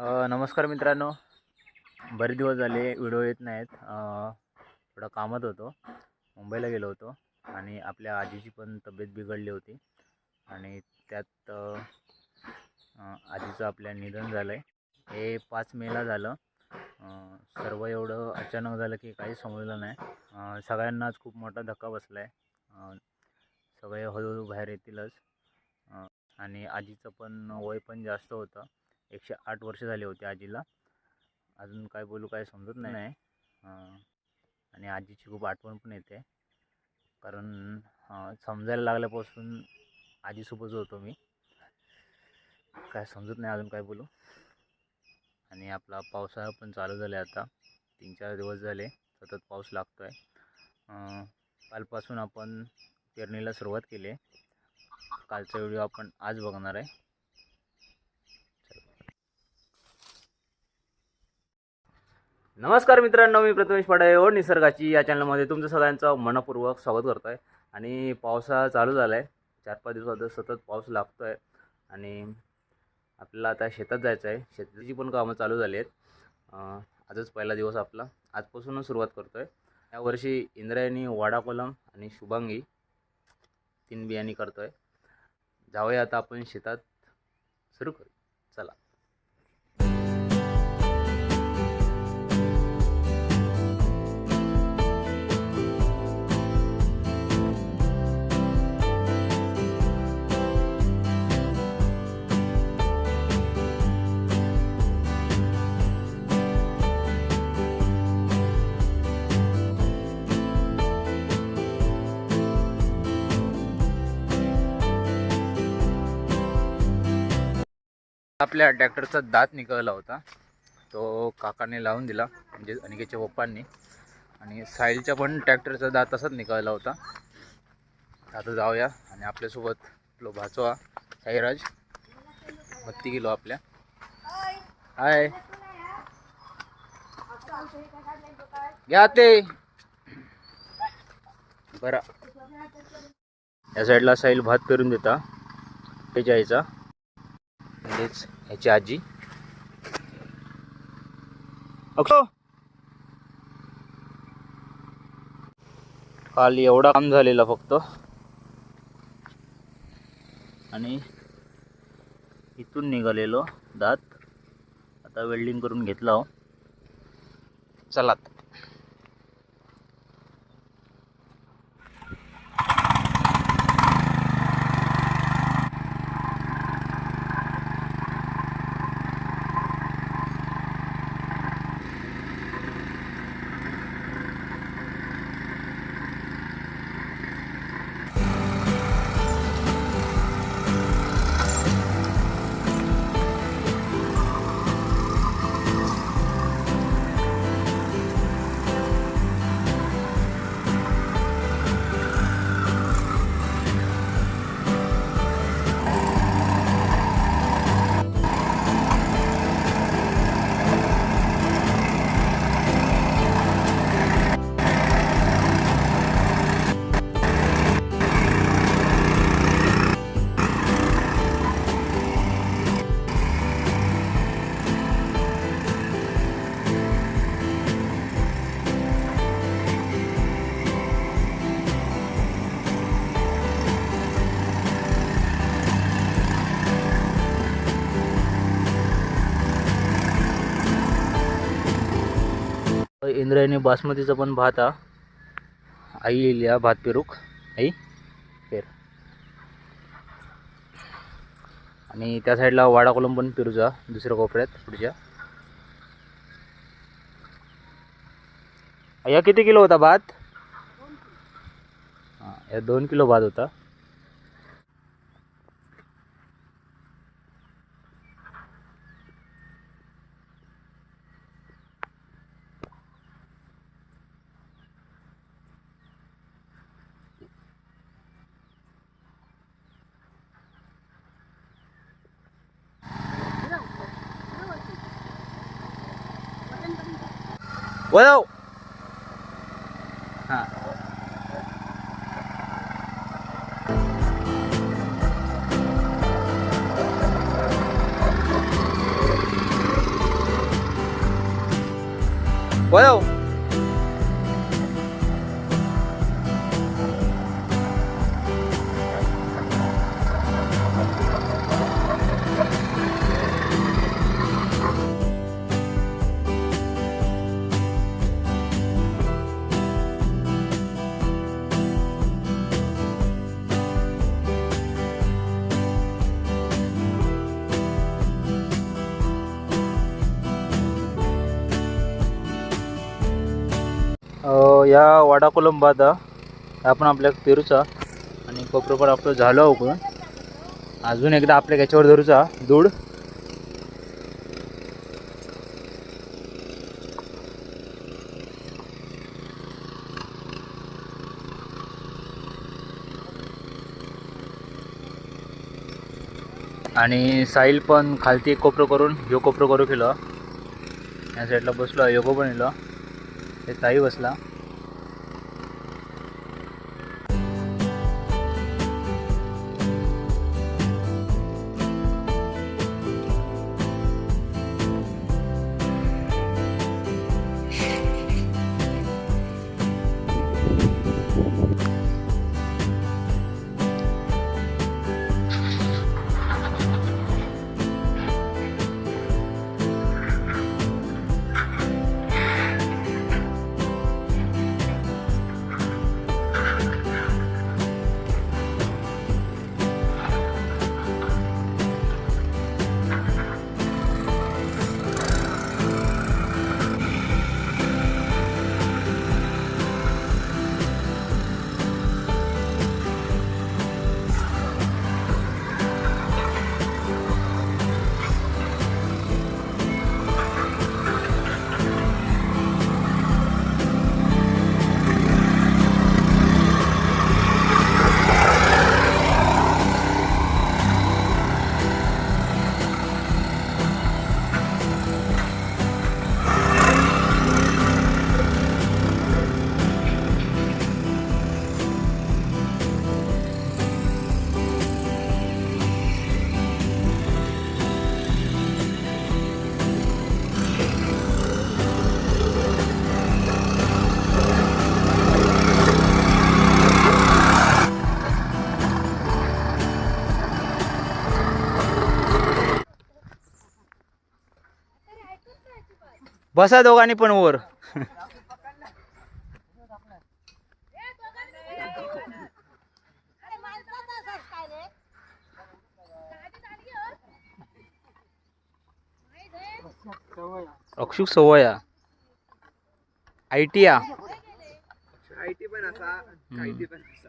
नमस्कार मित्रांनो. बरेच दिवस झाले व्हिडिओ येत नाहीत. थोडं कामात होतो. मुंबईला गेलो होतो आणि आपल्या आजीची पण तब्येत बिघडली होती. आणि त्यात आजीचं आपल्या निधन झालं आहे हे पाच मेला झालं. सर्व एवढं अचानक झालं की काहीच समजलं नाही. सगळ्यांनाच खूप मोठा धक्का बसला आहे सगळे हळूहळू बाहेर येतीलच. आणि आजीचं पण वय पण जास्त होतं. एकशे आठ वर्ष झाली होती आजीला. अजून काय बोलू काय समजत नाही. आणि आजीची खूप आठवण पण येते. कारण समजायला लागल्यापासून आजीसोबत होतो मी. काय समजत नाही अजून काय बोलू. आणि आपला पावसाळा पण चालू झाला आहे आता. तीन चार दिवस झाले सतत पाऊस लागतो आहे कालपासून आपण पेरणीला सुरुवात केली. आहे कालचा व्हिडिओ आपण आज बघणार आहे. नमस्कार मित्रांनो मी प्रथमेश पडाय ओ निसर्गाची या चॅनलमध्ये तुमचं सगळ्यांचं मनपूर्वक स्वागत करतो आहे आणि पावसा चालू झाला आहे चार पाच दिवसात सतत पाऊस लागतो आहे आणि आपल्याला आता शेतात जायचं आहे. शेताची पण कामं चालू झाली आहेत. आजच पहिला दिवस आपला. आजपासूनच सुरुवात करतो आहे यावर्षी इंद्रायणी वाडा कोलम आणि शुभांगी तीन बियाणी करतो आहे जाऊया आता आपण शेतात सुरू करू. चला. आपल्या ट्रॅक्टरचा दात निघाला होता. तो काकाने लावून दिला म्हणजे अनिकेच्या पप्पांनी. आणि साहिलच्या पण ट्रॅक्टरचा दात असाच निघाला होता. आता जाऊया आणि आपल्यासोबत आपलो भाचवा साईराज. बत्ती किलो आपल्या. हाय. घ्या ते. बरा. या साईडला साहिल भात पेरून देता. ते जायचा म्हणजेच ह्याची आजी. काल एवढा काम झालेला फक्त. आणि इथून निघालेलो दात. आता वेल्डिंग करून घेतला हो. चला इंद्रायणी बासमतीचा पण भात हा. आई येईल या भात पेरूक. आई पेर. आणि त्या साईडला वाडा कोलम पण पेरूचा दुसऱ्या कोपऱ्यात पुढच्या. या किती किलो होता भात? हां या दोन किलो भात होता. Quay đâu? À. Quay đâu? या वाडा कोलंबा आता आपण आपल्या पेरूचा आणि कोपरोपर पण आपलं झालं उकळून. अजून एकदा आपल्या याच्यावर धरूचा दूड आणि साईल पण खालती एक कोपरं करून ह्यो कोपरं करू केलं या साईडला बसलो योगो पण येलो ते ताई बसला. बसा दोघांनी पण वर. अक्षुक सवया. आय टी या आयटी पण असा. आयटी पण असा.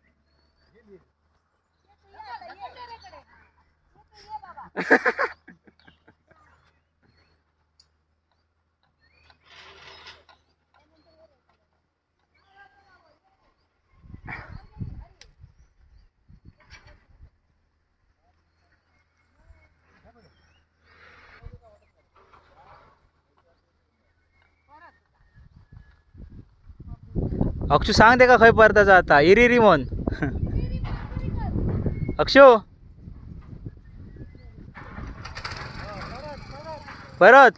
अक्षू सांग ते का खंय परताचा आता? इरी इरी म्हण. अक्षू? परत?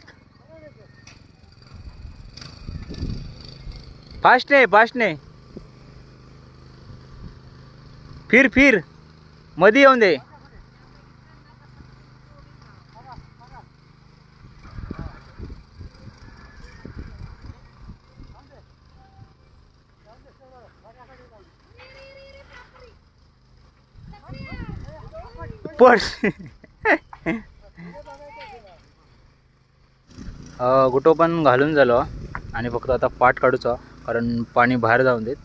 फास्ट ने फास्ट ने. फिर फिर. मधी येऊन दे. पण गुटो पण घालून झालो आणि फक्त आता पाट काढूचा कारण पाणी बाहेर जाऊन देत.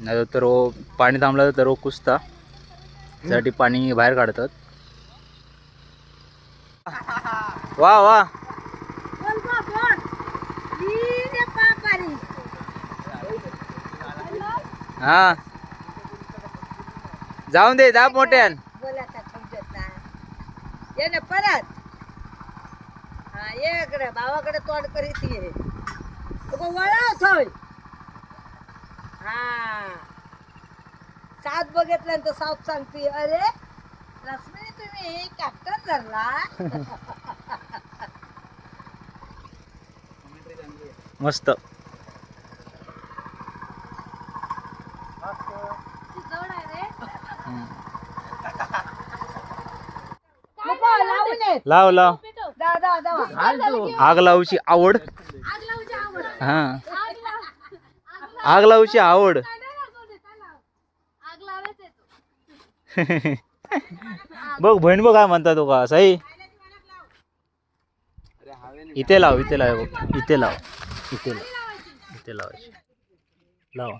नाही तर ओ पाणी थांबलं तर ओ कुसता. त्यासाठी पाणी बाहेर काढतात. वा वा. हा. जाऊन दे जा मोठ्यान. बोल आता समजत नाही. ये ना परत. हा ये इकडे भावाकडे तोंड करीत ये. तुका वळा थोय हा. सात बघितल्यानंतर सात सांगते अरे रश्मी तुम्ही कॅप्टन धरला. मस्त हम्म. पप्पा, लावून ये. लाव लाव. दा, दा, दा. आग लावची आवड. हा. आग लावची आवड. बघ बहीण बघ काय म्हणता तो का साई. इथे लाव इथे लाव बघ. इथे लाव. इथे लाव. इथे लावायची. लाव.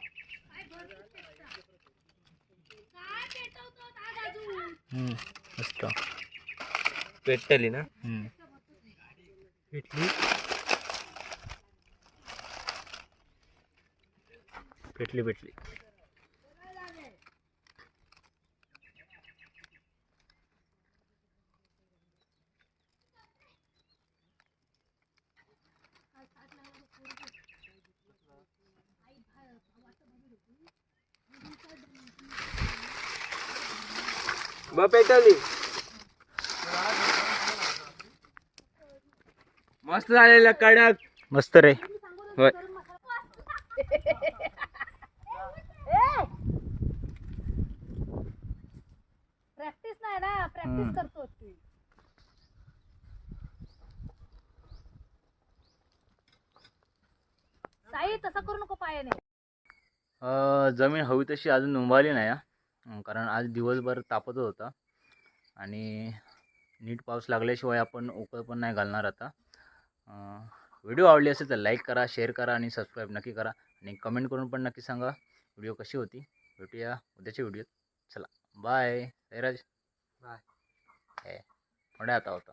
हम्म, मस्त. पेटली ना. पेटली पेटली पेटली. ब पेटली मस्त झालेलं कडक. मस्त रे. होय. प्रॅक्टिस नाही ना. प्रॅक्टिस करतो ती. साई तसं करू नको पायाने. अ, जमीन हवी तशी अजून उंबाली नाही हा. अं, कारण आज दिवसभर तापत होता. आणि नीट पाऊस लागल्याशिवाय आपण उकळ पण नाही घालणार आता. व्हिडिओ आवडली असेल तर लाईक करा शेअर करा आणि सबस्क्राईब नक्की करा आणि कमेंट करून पण नक्की सांगा व्हिडिओ कशी होती. भेटूया उद्याच्या व्हिडिओत. चला बाय. सैराज Bye. हे थोड्या आता होता.